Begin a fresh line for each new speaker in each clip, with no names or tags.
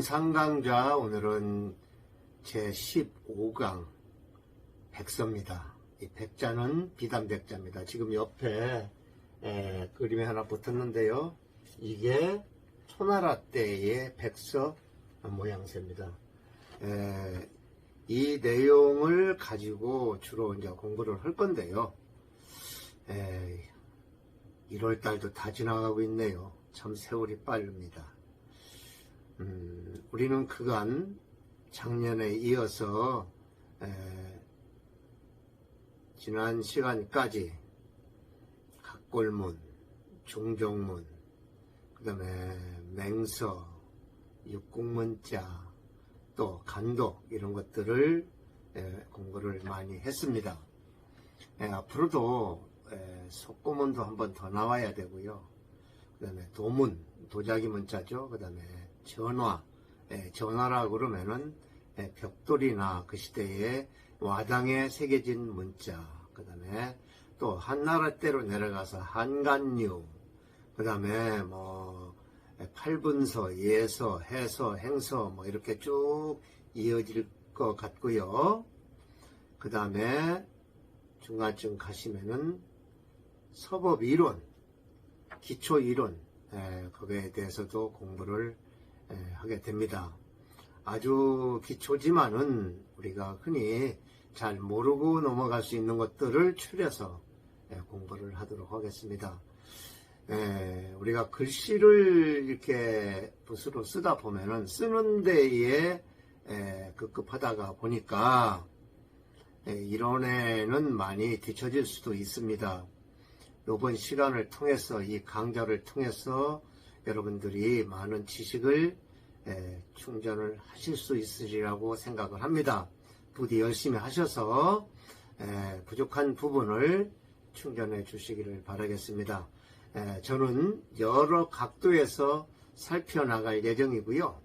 에, 영상 강좌 오늘은 제 15강 백서입니다. 이 백자는 비단 백자입니다. 지금 옆에 에, 그림이 하나 붙었는데요. 이게 초나라 때의 백서 모양새입니다. 에, 이 내용을 가지고 주로 이제 공부를 할 건데요. 에, 1월 달도 다 지나가고 있네요. 참 세월이 빠릅니다. 음, 우리는 그간 작년에 이어서 에, 지난 시간까지 각골문, 중종문, 그 다음에 맹서, 육국문자, 또 간독 이런 것들을 에, 공부를 많이 했습니다. 에, 앞으로도 에, 속고문도 한번 더 나와야 되고요. 그 다음에 도문, 도자기 문자죠. 그 다음에 전화, 에, 전화라고 그러면은 에, 벽돌이나 그 시대에 와당에 새겨진 문자, 그 다음에 또 한나라 때로 내려가서 한간류, 그 다음에 뭐 팔분서, 예서, 해서, 행서 뭐 이렇게 쭉 이어질 것 같고요. 그 다음에 중간쯤 가시면은 서법 이론, 기초 이론, 에, 거기에 대해서도 공부를 에, 하게 됩니다. 아주 기초지만은 우리가 흔히 잘 모르고 넘어갈 수 있는 것들을 추려서 에, 공부를 하도록 하겠습니다. 에, 우리가 글씨를 이렇게 붓으로 쓰다 보면은 쓰는 데에 에, 급급하다가 보니까 에, 이론에는 많이 뒤처질 수도 있습니다. 이번 시간을 통해서 이 강좌를 통해서 여러분들이 많은 지식을 에, 충전을 하실 수 있으리라고 생각을 합니다. 부디 열심히 하셔서 에, 부족한 부분을 충전해 주시기를 바라겠습니다. 에, 저는 여러 각도에서 살펴나갈 예정이고요.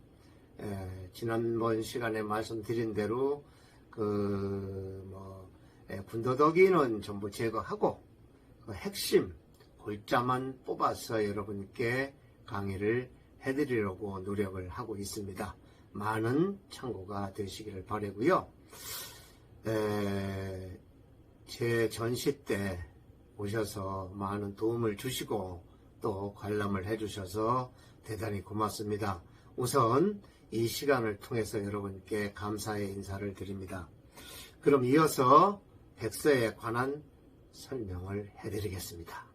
에, 지난번 시간에 말씀드린 대로 그뭐 군더더기는 전부 제거하고 그 핵심 골자만 뽑아서 여러분께 강의를 해드리려고 노력을 하고 있습니다. 많은 참고가 되시기를 바라고요. 에, 제 전시 때 오셔서 많은 도움을 주시고 또 관람을 해주셔서 대단히 고맙습니다. 우선 이 시간을 통해서 여러분께 감사의 인사를 드립니다. 그럼 이어서 백서에 관한 설명을 해드리겠습니다.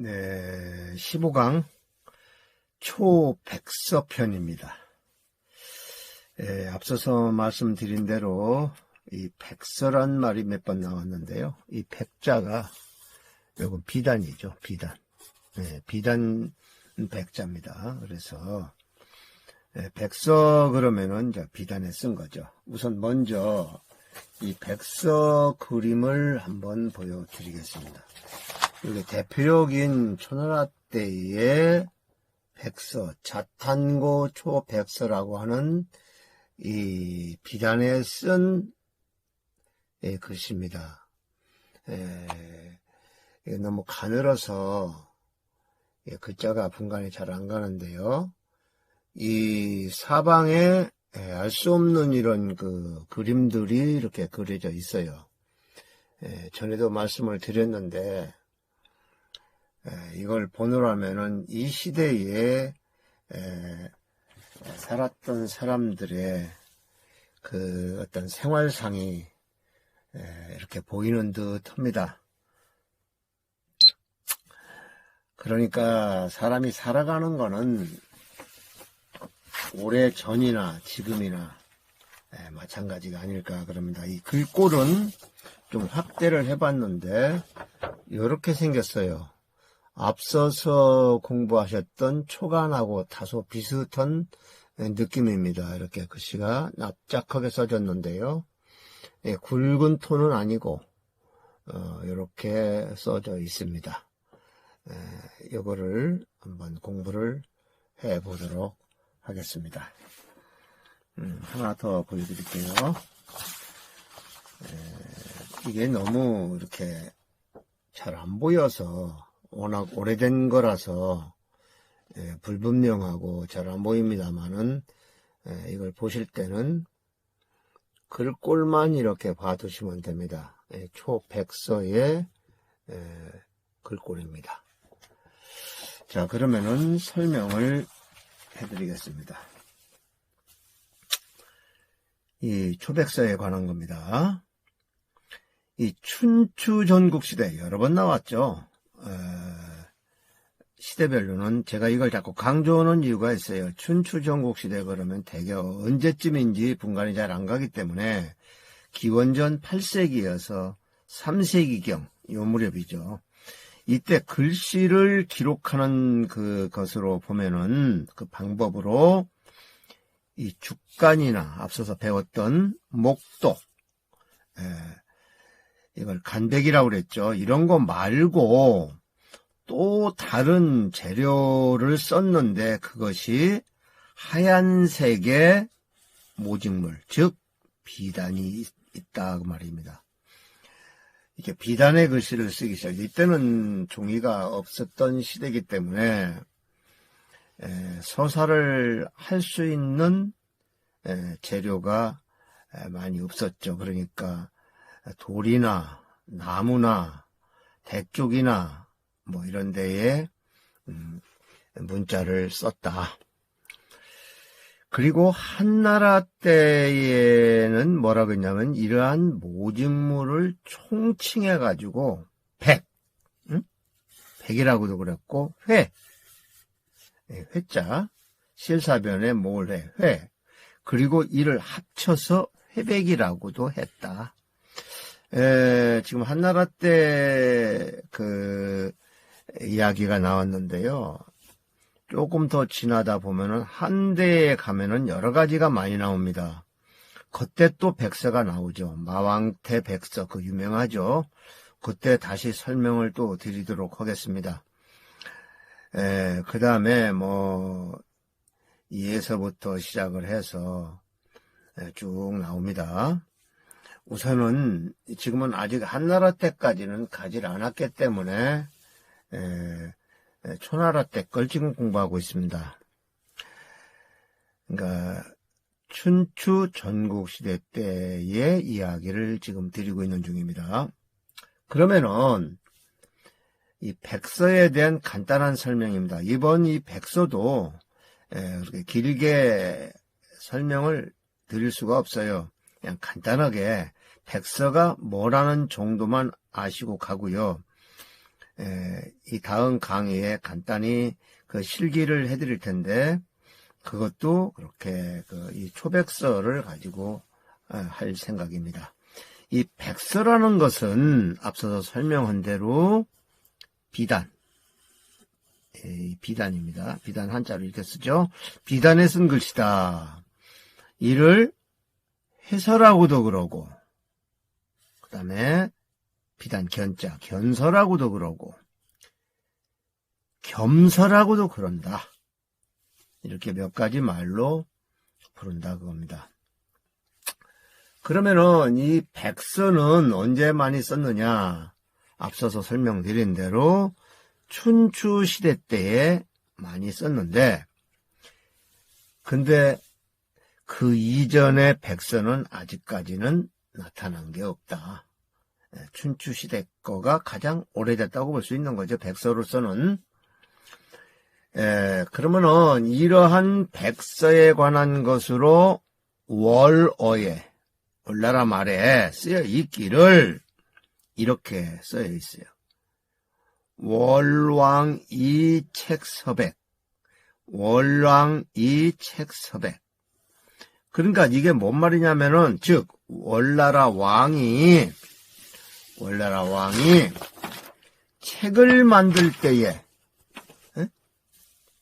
네, 15강 초백서편입니다. 예, 앞서서 말씀드린 대로 이 백서란 말이 몇 번 나왔는데요. 이 백자가 요건 비단이죠. 비단. 예, 비단 백자입니다. 그래서 예, 백서 그러면은 이제 비단에 쓴 거죠. 우선 먼저 이 백서 그림을 한번 보여드리겠습니다. 이게 대표적인 초나라 때의 백서, 자탄고 초백서라고 하는 이 비단에 쓴 예, 글씨입니다. 예, 너무 가늘어서 예, 글자가 분간이 잘 안 가는데요. 이 사방에 예, 알수 없는 이런 그 그림들이 이렇게 그려져 있어요. 예, 전에도 말씀을 드렸는데 예, 이걸 보느라면은 이 시대에 예, 살았던 사람들의 그 어떤 생활상이 예, 이렇게 보이는 듯 합니다. 그러니까 사람이 살아가는 거는 오래 전이나 지금이나 예, 마찬가지가 아닐까 그럽니다. 이 글꼴은 좀 확대를 해봤는데 이렇게 생겼어요. 앞서서 공부하셨던 초간하고 다소 비슷한 느낌입니다. 이렇게 글씨가 납작하게 써졌는데요. 예, 굵은 톤은 아니고 어, 이렇게 써져 있습니다. 예, 이거를 한번 공부를 해 보도록 하겠습니다. 음, 하나 더 보여드릴게요. 예, 이게 너무 이렇게 잘 안 보여서 워낙 오래된 거라서 예, 불분명하고 잘 안 보입니다만은 예, 이걸 보실 때는 글꼴만 이렇게 봐두시면 됩니다. 예, 초백서의 예, 글꼴입니다. 자 그러면은 설명을 해드리겠습니다. 이 초백서에 관한 겁니다. 이 춘추 전국시대 여러 번 나왔죠. 에, 시대별로는 제가 이걸 자꾸 강조하는 이유가 있어요. 춘추 전국 시대 그러면 대개 언제쯤인지 분간이 잘 안 가기 때문에 기원전 8세기여서 3세기경 요 무렵이죠. 이때 글씨를 기록하는 그 것으로 보면은 그 방법으로 이 죽간이나 앞서서 배웠던 목독, 에, 이걸 간백이라고 그랬죠. 이런 거 말고 또 다른 재료를 썼는데 그것이 하얀색의 모직물, 즉 비단이 있다 그 말입니다. 이게 비단의 글씨를 쓰기 시작. 이때는 종이가 없었던 시대이기 때문에 서사를 할 수 있는 재료가 많이 없었죠. 그러니까 돌이나 나무나 대쪽이나 뭐 이런 데에 음, 문자를 썼다. 그리고 한나라 때에는 뭐라 그랬냐면 이러한 모직물을 총칭해 가지고 백, 응? 백이라고도 그랬고 회, 예, 회자, 실사변에 몰해, 회. 그리고 이를 합쳐서 회백이라고도 했다. 에, 지금 한나라 때그 이야기가 나왔는데요. 조금 더 지나다 보면은 한대에 가면은 여러 가지가 많이 나옵니다. 그때 또 백서가 나오죠. 마왕태 백서 그 유명하죠. 그때 다시 설명을 또 드리도록 하겠습니다. 그 다음에 뭐, 이에서부터 시작을 해서 쭉 나옵니다. 우선은 지금은 아직 한나라 때까지는 가지 않았기 때문에 에, 초나라 때 걸 지금 공부하고 있습니다. 그러니까 춘추 전국 시대 때의 이야기를 지금 드리고 있는 중입니다. 그러면은 이 백서에 대한 간단한 설명입니다. 이번 이 백서도 그렇게 길게 설명을 드릴 수가 없어요. 그냥 간단하게 백서가 뭐라는 정도만 아시고 가고요. 이 다음 강의에 간단히 그 실기를 해드릴 텐데 그것도 그렇게 그 이 초백서를 가지고 할 생각입니다. 이 백서라는 것은 앞서서 설명한 대로 비단. 예, 비단입니다. 비단 한자로 이렇게 쓰죠. 비단에 쓴 글씨다. 이를 해설하고도 그러고, 그 다음에 비단 견자, 견서라고도 그러고, 겸서라고도 그런다. 이렇게 몇 가지 말로 부른다 그겁니다. 그러면은 이 백서는 언제 많이 썼느냐? 앞서서 설명드린 대로 춘추 시대 때에 많이 썼는데 근데 그 이전의 백서는 아직까지는 나타난 게 없다. 예, 춘추 시대 거가 가장 오래됐다고 볼 수 있는 거죠. 백서로서는. 에, 예, 그러면은 이러한 백서에 관한 것으로 월어에 월나라 말에 쓰여 있기를 이렇게 써여 있어요. 월왕 이 책서백. 월왕 이 책서백. 그러니까 이게 뭔 말이냐면은, 즉, 월나라 왕이, 월나라 왕이 책을 만들 때에, 에?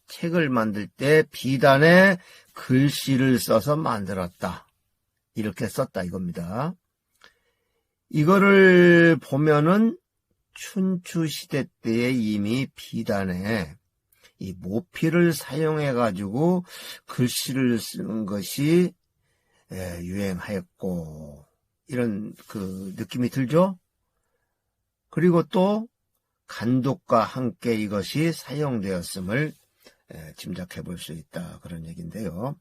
책을 만들 때 비단에 글씨를 써서 만들었다. 이렇게 썼다 이겁니다. 이거를 보면은 춘추 시대 때에 이미 비단에 이 모피를 사용해 가지고 글씨를 쓰는 것이 유행하였고 이런 그 느낌이 들죠? 그리고 또 간독과 함께 이것이 사용되었음을 에, 짐작해 볼 수 있다. 그런 얘기인데요.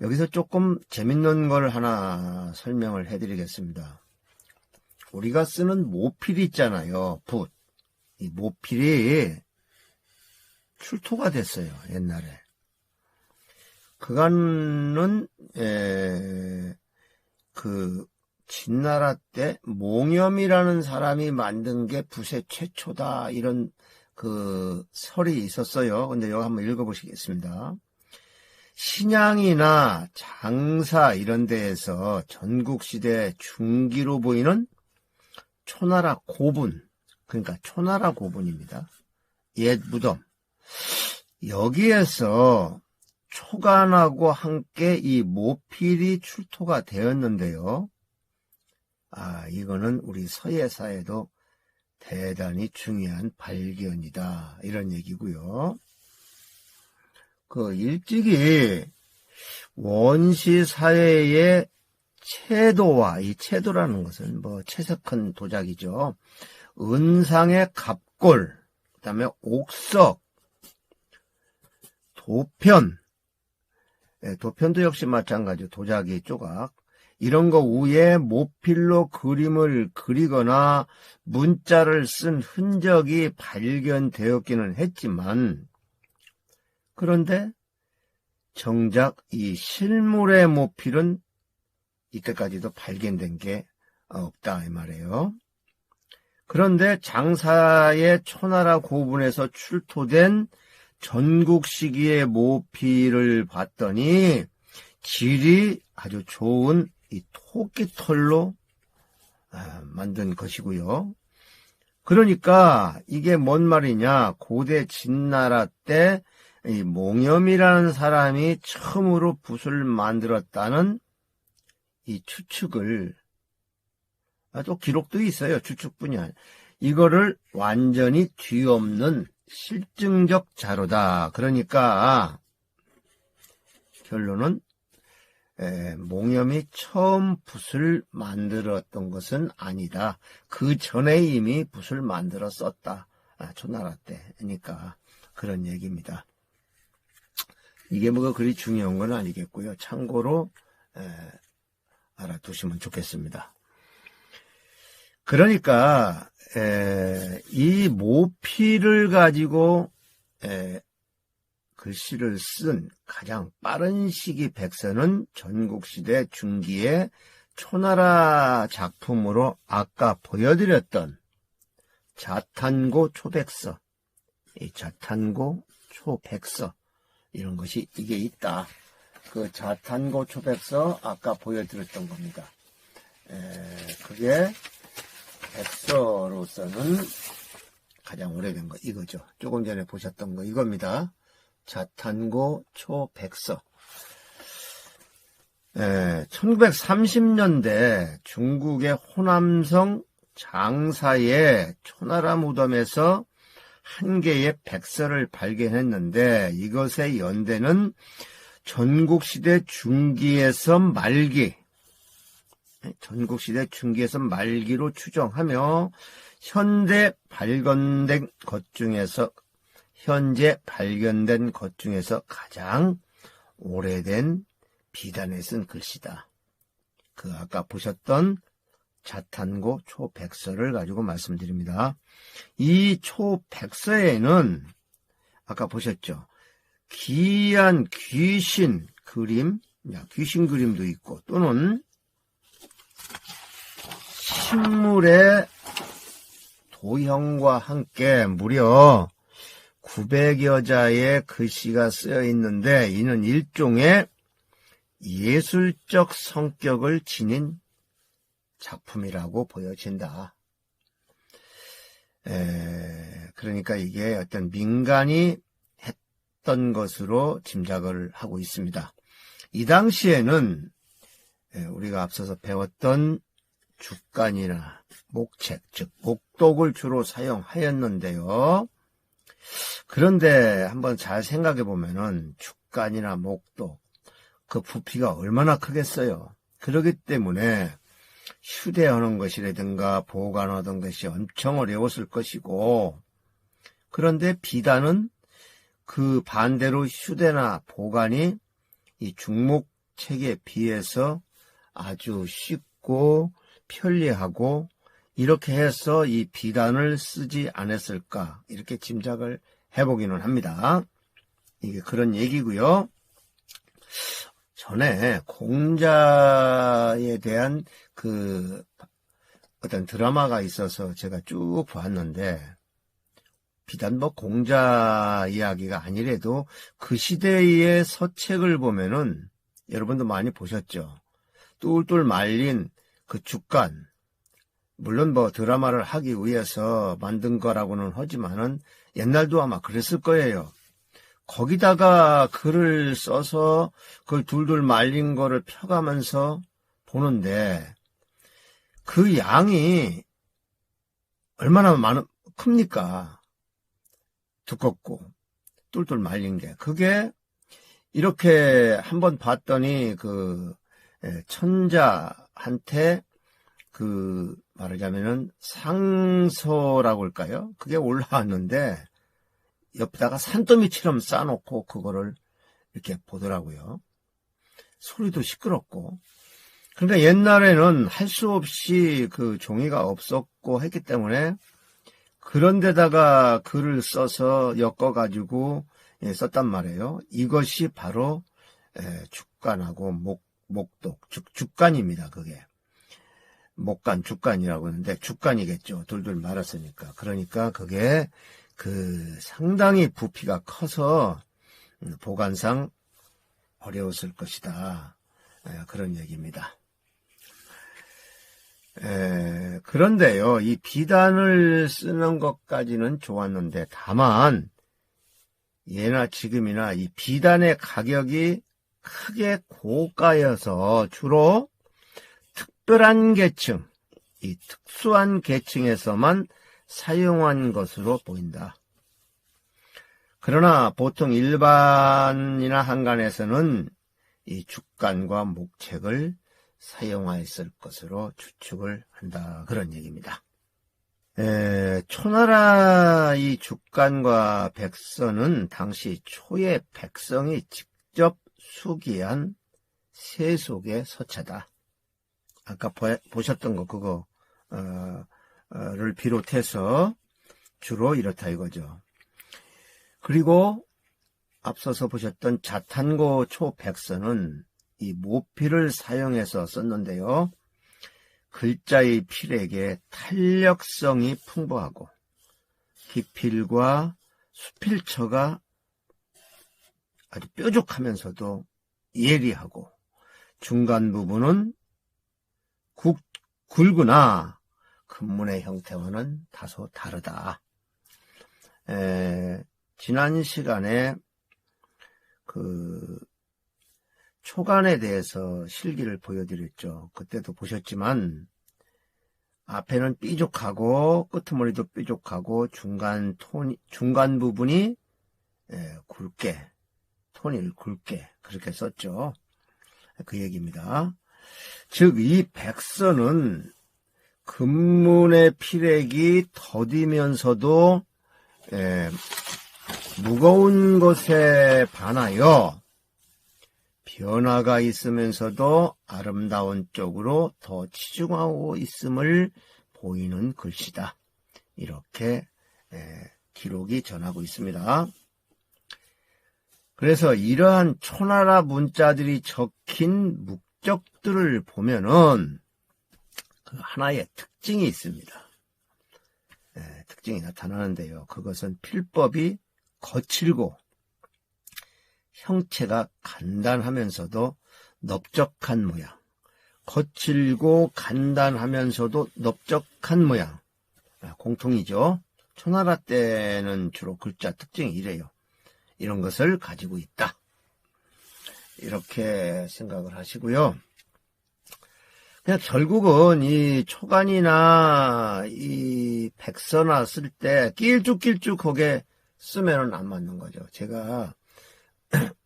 여기서 조금 재밌는 걸 하나 설명을 해드리겠습니다. 우리가 쓰는 모필 있잖아요. 붓. 이 모필이 출토가 됐어요. 옛날에. 그간은 에, 그 진나라 때 몽염이라는 사람이 만든 게 붓의 최초다 이런 그 설이 있었어요. 근데 여기 한번 읽어보시겠습니다. 신양이나 장사 이런 데에서 전국시대 중기로 보이는 초나라 고분, 그러니까 초나라 고분입니다. 옛 무덤. 여기에서 초간하고 함께 이 모필이 출토가 되었는데요. 아, 이거는 우리 서예사에도 대단히 중요한 발견이다. 이런 얘기고요. 그 일찍이 원시 사회의 채도와 이 채도라는 것은 뭐 채석한 도자기죠. 은상의 갑골, 그다음에 옥석, 도편, 예, 도편도 역시 마찬가지 도자기 조각 이런 거 위에 모필로 그림을 그리거나 문자를 쓴 흔적이 발견되었기는 했지만 그런데 정작 이 실물의 모필은 이때까지도 발견된 게 없다 이 말이에요. 그런데 장사의 초나라 고분에서 출토된 전국 시기의 모필을 봤더니 질이 아주 좋은 이 토끼 털로 아, 만든 것이고요. 그러니까 이게 뭔 말이냐? 고대 진나라 때 이 몽염이라는 사람이 처음으로 붓을 만들었다는 이 추측을 아, 또 기록도 있어요. 추측뿐이 아니라 이거를 완전히 뒤엎는 실증적 자료다. 그러니까 결론은 에, 몽염이 처음 붓을 만들었던 것은 아니다. 그 전에 이미 붓을 만들어 썼다. 아, 초나라 때. 그러니까 그런 얘기입니다. 이게 뭐가 그리 중요한 건 아니겠고요. 참고로 에, 알아두시면 좋겠습니다. 그러니까 에, 이 모피를 가지고 에, 글씨를 쓴 가장 빠른 시기 백서는 전국시대 중기의 초나라 작품으로 아까 보여드렸던 자탄고 초백서, 이 자탄고 초백서 이런 것이 이게 있다. 그 자탄고 초백서 아까 보여드렸던 겁니다. 에, 그게 백서로서는 가장 오래된 거 이거죠. 조금 전에 보셨던 거 이겁니다. 자탄고 초백서. 에, 1930년대 중국의 호남성 장사의 초나라 무덤에서 한 개의 백서를 발견했는데 이것의 연대는 전국시대 중기에서 말기, 전국시대 중기에서 말기로 추정하며 현대 발견된 것 중에서 현재 발견된 것 중에서 가장 오래된 비단에 쓴 글씨다. 그 아까 보셨던 자탄고 초백서를 가지고 말씀드립니다. 이 초백서에는 아까 보셨죠? 기이한 귀신 그림, 귀신 그림도 있고 또는 식물의 도형과 함께 무려 900여 자의 글씨가 쓰여 있는데 이는 일종의 예술적 성격을 지닌 작품이라고 보여진다. 에, 그러니까 이게 어떤 민간이 했던 것으로 짐작을 하고 있습니다. 이 당시에는 우리가 앞서서 배웠던 죽간이나 목책, 즉 목독을 주로 사용하였는데요. 그런데 한번 잘 생각해 보면은 죽간이나 목독 그 부피가 얼마나 크겠어요. 그러기 때문에 휴대하는 것이라든가 보관하던 것이 엄청 어려웠을 것이고 그런데 비단은 그 반대로 휴대나 보관이 이 중목책에 비해서 아주 쉽고 편리하고 이렇게 해서 이 비단을 쓰지 않았을까 이렇게 짐작을 해보기는 합니다. 이게 그런 얘기고요. 전에 공자에 대한 그 어떤 드라마가 있어서 제가 쭉 보았는데 비단 뭐 공자 이야기가 아니래도 그 시대의 서책을 보면은 여러분도 많이 보셨죠. 똘똘 말린 그 죽간 물론 뭐 드라마를 하기 위해서 만든 거라고는 하지만은 옛날도 아마 그랬을 거예요. 거기다가 글을 써서 그걸 둘둘 말린 거를 펴가면서 보는데 그 양이 얼마나 많은 큽니까? 두껍고 똘똘 말린 게 그게 이렇게 한번 봤더니 그 예, 천자한테 그 말하자면은 상서라고 할까요? 그게 올라왔는데 옆에다가 산더미처럼 싸놓고 그거를 이렇게 보더라고요. 소리도 시끄럽고. 그러니까 옛날에는 할 수 없이 그 종이가 없었고 했기 때문에 그런 데다가 글을 써서 엮어가지고 예, 썼단 말이에요. 이것이 바로 예, 죽간하고 목, 목독, 죽, 죽간입니다. 그게. 목간, 죽간이라고 하는데 죽간이겠죠. 둘둘 말았으니까. 그러니까 그게 그 상당히 부피가 커서 보관상 어려웠을 것이다. 예, 그런 얘기입니다. 에, 그런데요, 이 비단을 쓰는 것까지는 좋았는데, 다만, 예나 지금이나 이 비단의 가격이 크게 고가여서 주로 특별한 계층, 이 특수한 계층에서만 사용한 것으로 보인다. 그러나 보통 일반이나 한간에서는 이 죽간과 목책을 사용하였을 것으로 추측을 한다. 그런 얘기입니다. 에, 초나라 이 죽간과 백선은 당시 초의 백성이 직접 수기한 세속의 서체다. 아까 보, 셨던거 그거 어, 를 비롯해서 주로 이렇다 이거죠. 그리고 앞서서 보셨던 자탄고 초백선은 이 모필을 사용해서 썼는데요. 글자의 필에게 탄력성이 풍부하고 기필과 수필처가 아주 뾰족하면서도 예리하고 중간 부분은 굵, 굵으나 근문의 형태와는 다소 다르다. 에, 지난 시간에 그 초간에 대해서 실기를 보여드렸죠. 그때도 보셨지만 앞에는 삐죽하고 끄트머리도 삐죽하고 중간 톤 중간 부분이 예, 굵게 톤이 굵게 그렇게 썼죠. 그 얘기입니다. 즉 이 백선은 근문의 피렉이 더디면서도 예, 무거운 것에 반하여 변화가 있으면서도 아름다운 쪽으로 더 치중하고 있음을 보이는 글씨다. 이렇게 기록이 전하고 있습니다. 그래서 이러한 초나라 문자들이 적힌 묵적들을 보면은 그 하나의 특징이 있습니다. 특징이 나타나는데요. 그것은 필법이 거칠고 형체가 간단하면서도 넓적한 모양. 거칠고 간단하면서도 넓적한 모양. 아, 공통이죠. 초나라 때는 주로 글자 특징이 이래요. 이런 것을 가지고 있다. 이렇게 생각을 하시고요. 그냥 결국은 이 초간이나 이 백서나 쓸때 길쭉길쭉 거기에 쓰면은 안 맞는 거죠. 제가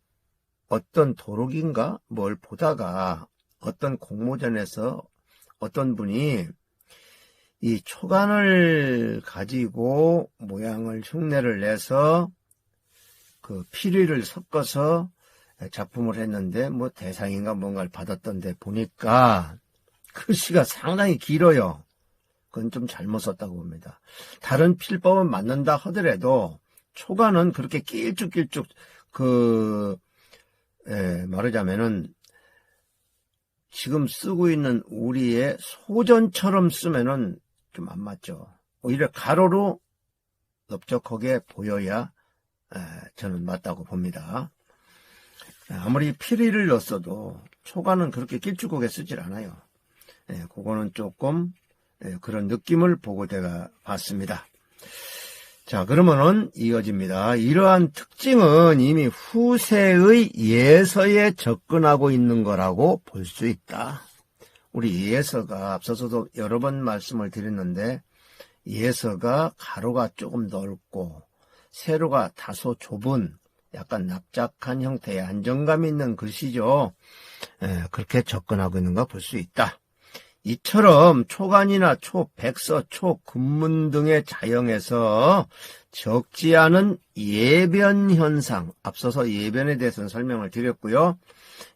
어떤 도록인가 뭘 보다가 어떤 공모전에서 어떤 분이 이 초간을 가지고 모양을 흉내를 내서 그 피리를 섞어서 작품을 했는데 뭐 대상인가 뭔가를 받았던데 보니까 글씨가 상당히 길어요. 그건 좀 잘못 썼다고 봅니다. 다른 필법은 맞는다 하더라도 초가는 그렇게 길쭉길쭉 그 에, 말하자면은 지금 쓰고 있는 우리의 소전처럼 쓰면은 좀 안 맞죠. 오히려 가로로 넓적하게 보여야 에, 저는 맞다고 봅니다. 아무리 피리를 넣었어도 초가는 그렇게 길쭉하게 쓰질 않아요. 예, 그거는 조금 예, 그런 느낌을 보고 제가 봤습니다. 자, 그러면은 이어집니다. 이러한 특징은 이미 후세의 예서에 접근하고 있는 거라고 볼 수 있다. 우리 예서가 앞서서도 여러 번 말씀을 드렸는데 예서가 가로가 조금 넓고 세로가 다소 좁은 약간 납작한 형태의 안정감 있는 글씨죠. 에, 그렇게 접근하고 있는 거볼수 있다. 이처럼 초간이나 초백서, 초근문 등의 자형에서 적지 않은 예변 현상, 앞서서 예변에 대해서는 설명을 드렸고요.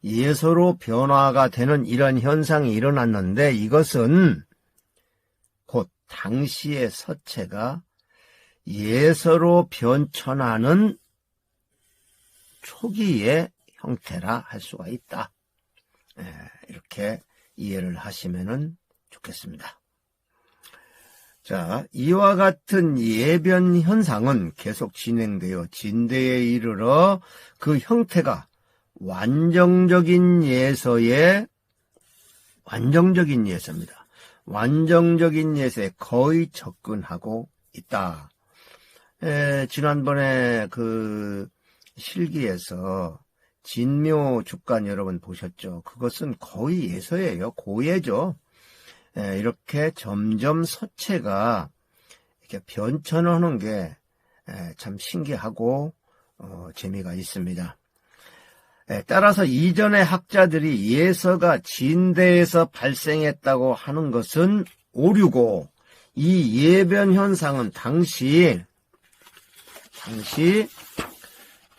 예서로 변화가 되는 이런 현상이 일어났는데 이것은 곧 당시의 서체가 예서로 변천하는 초기의 형태라 할 수가 있다. 이렇게 이해를 하시면 좋겠습니다. 자, 이와 같은 예변 현상은 계속 진행되어 진대에 이르러 그 형태가 완정적인 예서의 완정적인 예서입니다. 완정적인 예서에 거의 접근하고 있다. 에, 지난번에 그 실기에서 진묘 주간 여러분 보셨죠? 그것은 거의 예서예요. 고예죠. 예, 이렇게 점점 서체가 이렇게 변천하는 게참 예, 신기하고 어, 재미가 있습니다. 예, 따라서 이전의 학자들이 예서가 진대에서 발생했다고 하는 것은 오류고 이 예변 현상은 당시 당시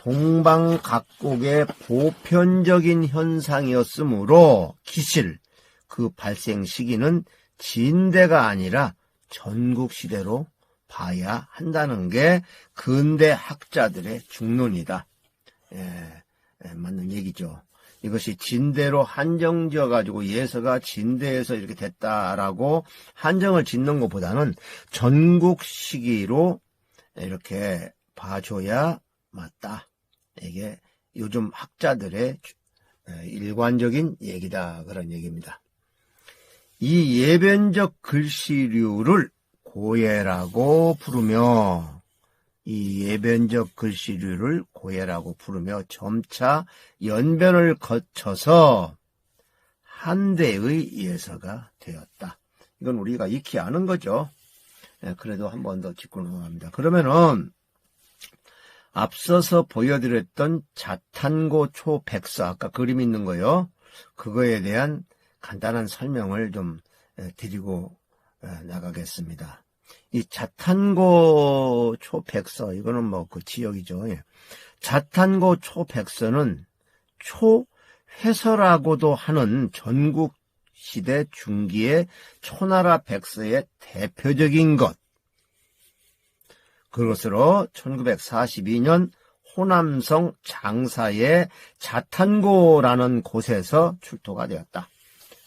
동방 각국의 보편적인 현상이었으므로 기실 그 발생 시기는 진대가 아니라 전국 시대로 봐야 한다는 게 근대 학자들의 중론이다. 예, 예, 맞는 얘기죠. 이것이 진대로 한정지어 가지고 예서가 진대에서 이렇게 됐다라고 한정을 짓는 것보다는 전국 시기로 이렇게 봐줘야 맞다. 이게 요즘 학자들의 일관적인 얘기다 그런 얘기입니다. 이 예변적 글씨류를 고예라고 부르며 이 예변적 글씨류를 고예라고 부르며 점차 연변을 거쳐서 한대의 예서가 되었다. 이건 우리가 익히 아는 거죠. 그래도 한 번 더 짚고 넘어갑니다. 그러면은 앞서서 보여드렸던 자탄고 초백서 아까 그림 있는 거요. 그거에 대한 간단한 설명을 좀 드리고 나가겠습니다. 이 자탄고 초백서 이거는 뭐 그 지역이죠. 예. 자탄고 초백서는 초회서라고도 하는 전국 시대 중기의 초나라 백서의 대표적인 것. 그것으로 1942년 호남성 장사의 자탄고라는 곳에서 출토가 되었다.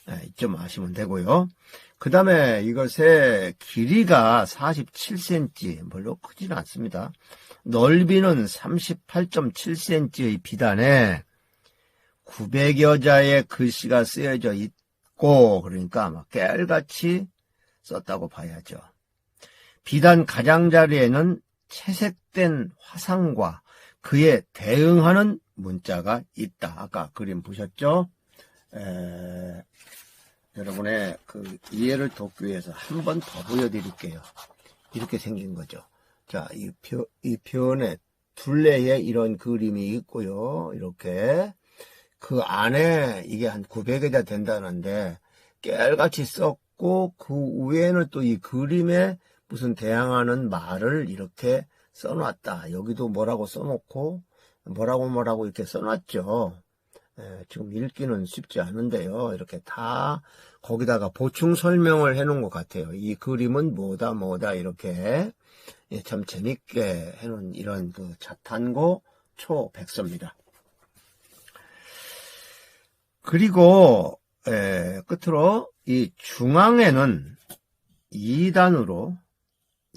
네, 이점 아시면 되고요. 그 다음에 이것의 길이가 47cm, 별로 크지는 않습니다. 넓이는 38.7cm의 비단에 900여 자의 글씨가 쓰여져 있고, 그러니까 막 깨알같이 썼다고 봐야죠. 비단 가장자리에는 채색된 화상과 그에 대응하는 문자가 있다. 아까 그림 보셨죠? 에, 여러분의 그 이해를 돕기 위해서 한 번 더 보여드릴게요. 이렇게 생긴 거죠. 자, 이 표, 이 표현에 둘레에 이런 그림이 있고요. 이렇게. 그 안에 이게 한 900여자 된다는데 깨알같이 썼고 그 위에는 또 이 그림에 무슨 대항하는 말을 이렇게 써놨다. 여기도 뭐라고 써놓고 뭐라고 뭐라고 이렇게 써놨죠. 예, 지금 읽기는 쉽지 않은데요. 이렇게 다 거기다가 보충 설명을 해놓은 것 같아요. 이 그림은 뭐다 뭐다 이렇게 예, 참 재밌게 해놓은 이런 그 자탄고 초백서입니다. 그리고 에, 끝으로 이 중앙에는 2단으로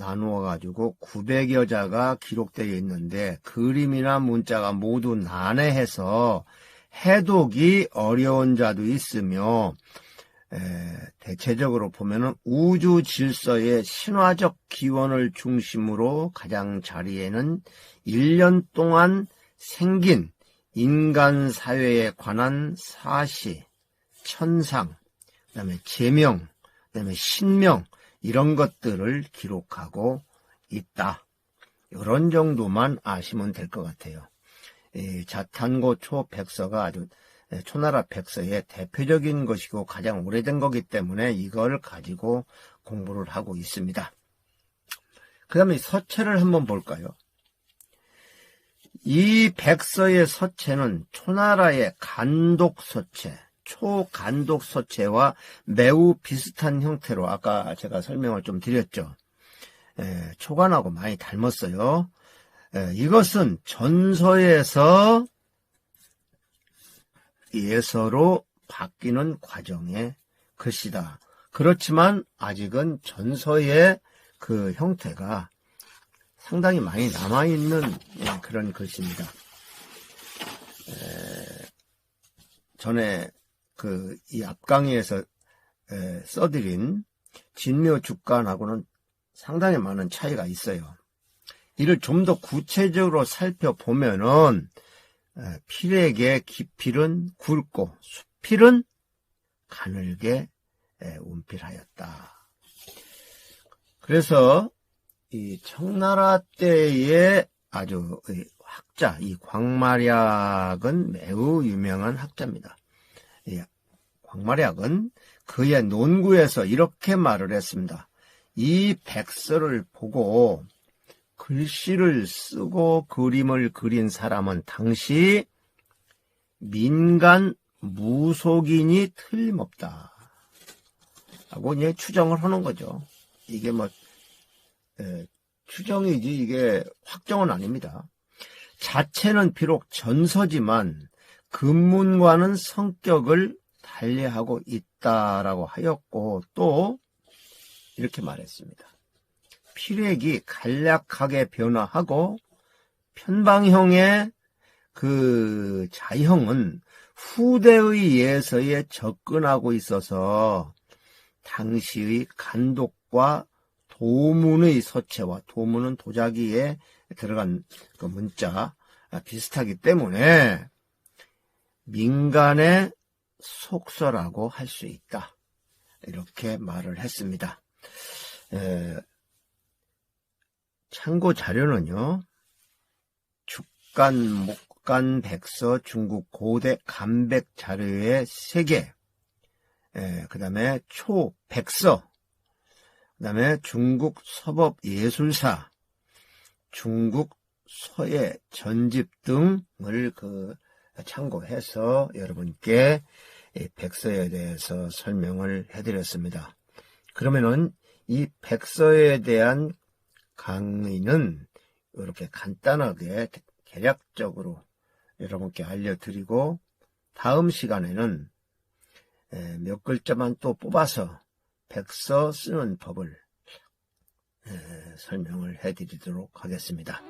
나누어 가지고 900여 자가 기록되어 있는데 그림이나 문자가 모두 난해해서 해독이 어려운 자도 있으며 에, 대체적으로 보면은 우주 질서의 신화적 기원을 중심으로 가장 자리에는 1년 동안 생긴 인간 사회에 관한 사시, 천상, 그다음에 제명, 그다음에 신명 이런 것들을 기록하고 있다. 이런 정도만 아시면 될 것 같아요. 자탄고 초백서가 아주 초나라 백서의 대표적인 것이고 가장 오래된 거기 때문에 이걸 가지고 공부를 하고 있습니다. 그 다음에 서체를 한번 볼까요? 이 백서의 서체는 초나라의 간독 서체, 초간독서체와 매우 비슷한 형태로 아까 제가 설명을 좀 드렸죠. 에, 초간하고 많이 닮았어요. 에, 이것은 전서에서 예서로 바뀌는 과정의 글씨다. 그렇지만 아직은 전서의 그 형태가 상당히 많이 남아있는 예, 그런 글씨입니다. 에, 전에 그 이 앞강의에서 에, 써드린 진묘 주간하고는 상당히 많은 차이가 있어요. 이를 좀 더 구체적으로 살펴보면은 필액의 깊이는 굵고 수필은 가늘게 운필하였다. 그래서 이 청나라 때의 아주 학자, 이 광마략은 매우 유명한 학자입니다. 광마략은 그의 논구에서 이렇게 말을 했습니다. 이 백서를 보고 글씨를 쓰고 그림을 그린 사람은 당시 민간 무속인이 틀림없다. 하고 이제 추정을 하는 거죠. 이게 뭐 에, 추정이지 이게 확정은 아닙니다. 자체는 비록 전서지만 근문과는 성격을 달리하고 있다라고 하였고 또 이렇게 말했습니다. 필액이 간략하게 변화하고 편방형의 그 자형은 후대의 예서에 접근하고 있어서 당시의 간독과 도문의 서체와 도문은 도자기에 들어간 그 문자 비슷하기 때문에 민간의 속서라고 할 수 있다. 이렇게 말을 했습니다. 에, 참고 자료는요. 죽간, 목간, 백서, 중국 고대 간백 자료의 3개, 그 다음에 초백서, 그 다음에 중국 서법 예술사, 중국 서예 전집 등을 그 참고해서 여러분께 백서에 대해서 설명을 해드렸습니다. 그러면은 이 백서에 대한 강의는 이렇게 간단하게 개략적으로 여러분께 알려드리고 다음 시간에는 몇 글자만 또 뽑아서 백서 쓰는 법을 설명을 해드리도록 하겠습니다.